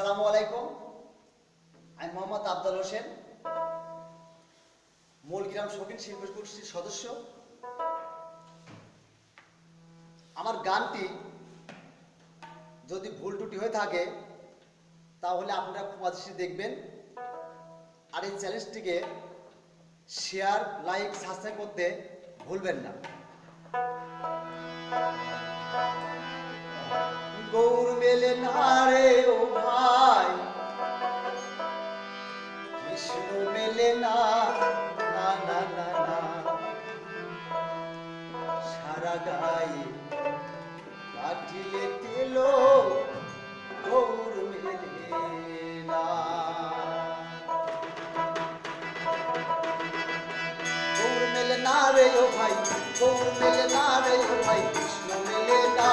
আসসালামু আলাইকুম। আমি মোহাম্মদ আবদাল হোসেন মূলগ্রাম শৌখিন শিল্প গোষ্ঠীর সদস্য। আমার গানটি যদি ভুল টুটি হয়ে থাকে, তাহলে আপনারা দৃষ্টি দেখবেন। আর এই চ্যালেঞ্জটিকে শেয়ার, লাইক, সাবস্ক্রাইব করতে ভুলবেন না। গৌর মেলে না রে ও ভাই। বিষ্ণু মেলে না না সারা গায়ে কাটিলে তেল, গৌর মেলে না। গৌর মেলে না রে ও ভাই, গৌর মেলে না রে ও ভাই, কৃষ্ণ মেলে না।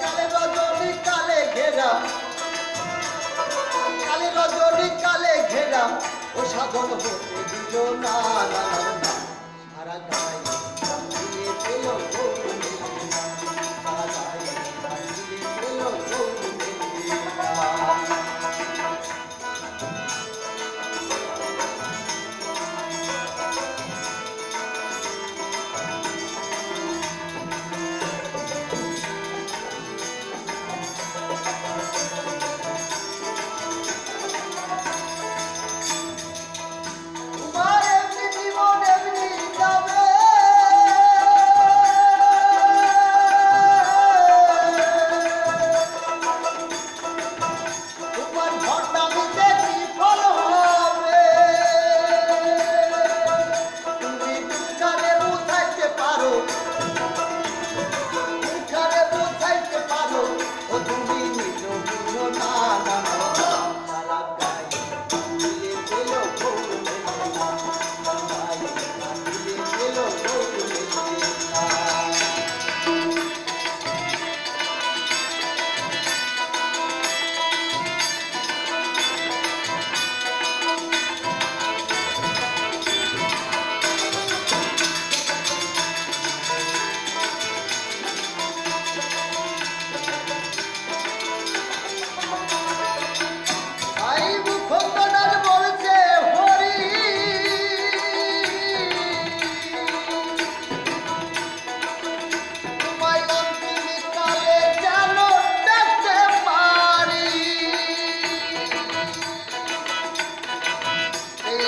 কালে রজনী কালে ও সাধন হতে দিল না।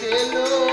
Hello.